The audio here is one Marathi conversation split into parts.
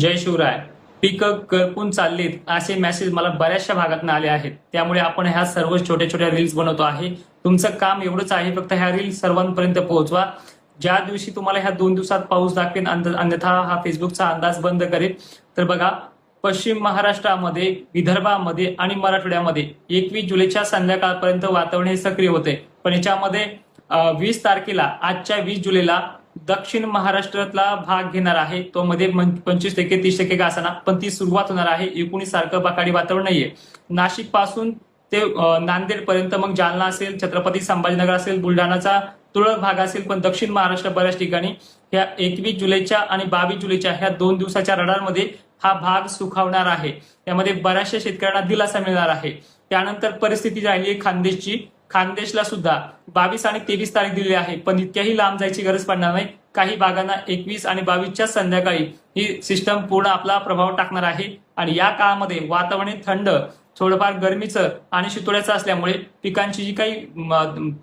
जय शिवराय. पिकं करपून चाललीत असे मेसेज मला बऱ्याचशा भागातून आले आहेत. त्यामुळे आपण ह्या सर्व छोट्या छोट्या रील्स बनवतो आहे. तुमचं काम एवढंच आहे फक्त ह्या रील्स सर्वांपर्यंत पोहोचवा. ज्या दिवशी तुम्हाला ह्या दोन दिवसात पाऊस दाखवेन अंध- अन्यथा हा फेसबुकचा अंदाज बंद करेल तर बघा पश्चिम महाराष्ट्रामध्ये विदर्भामध्ये आणि मराठवाड्यामध्ये एकवीस जुलैच्या संध्याकाळपर्यंत वातावरण हे सक्रिय होते. पण याच्यामध्ये वीस तारखेला आजच्या वीस जुलैला दक्षिण महाराष्ट्रातला भाग घेणार आहे. तो मध्ये पंचवीस टक्के तीस टक्के का असाना पण ती सुरुवात होणार आहे. एकोणीस सारखं बकाडी वातावरण नाहीये. नाशिकपासून ते नांदेड पर्यंत मग जालना असेल छत्रपती संभाजीनगर असेल बुलढाणाचा तुरळक भाग असेल पण दक्षिण महाराष्ट्र बऱ्याच ठिकाणी ह्या एकवीस जुलैच्या आणि बावीस जुलैच्या ह्या दोन दिवसाच्या रडारमध्ये हा भाग सुखावणार आहे. त्यामध्ये बऱ्याचशा शेतकऱ्यांना दिलासा मिळणार आहे. त्यानंतर परिस्थिती राहिली आहे खानदेशची. खानदेशला सुद्धा बावीस आणि तेवीस तारीख दिलेली आहे. पण इतक्याही लांब जायची गरज पडणार नाही. काही भागांना एकवीस आणि बावीसच्या संध्याकाळी ही सिस्टम पूर्ण आपला प्रभाव टाकणार आहे. आणि या काळामध्ये वातावरण थंड थोडंफार गरमीचं आणि शितोड्याचं असल्यामुळे पिकांची जी काही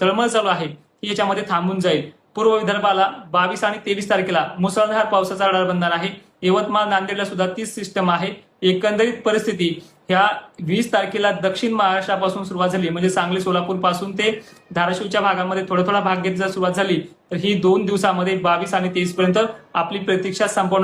तळमळ चालू आहे ती याच्यामध्ये थांबून जाईल. पूर्व विदर्भाला बावीस आणि तेवीस तारखेला मुसळधार पावसाचा रडार बनणार आहे. यवतमाळ नांदेडला सुद्धा तीच सिस्टम आहे. एकंदरीत परिस्थिती ह्या वीस तारखेला दक्षिण महाराष्ट्रापासून सुरुवात झाली. म्हणजे सांगली सोलापूरपासून ते धाराशिवच्या भागामध्ये थोडा थोडा भाग घेत जर सुरुवात झाली तर ही दोन दिवसामध्ये बावीस आणि तेवीस पर्यंत आपली प्रतीक्षा संपवणार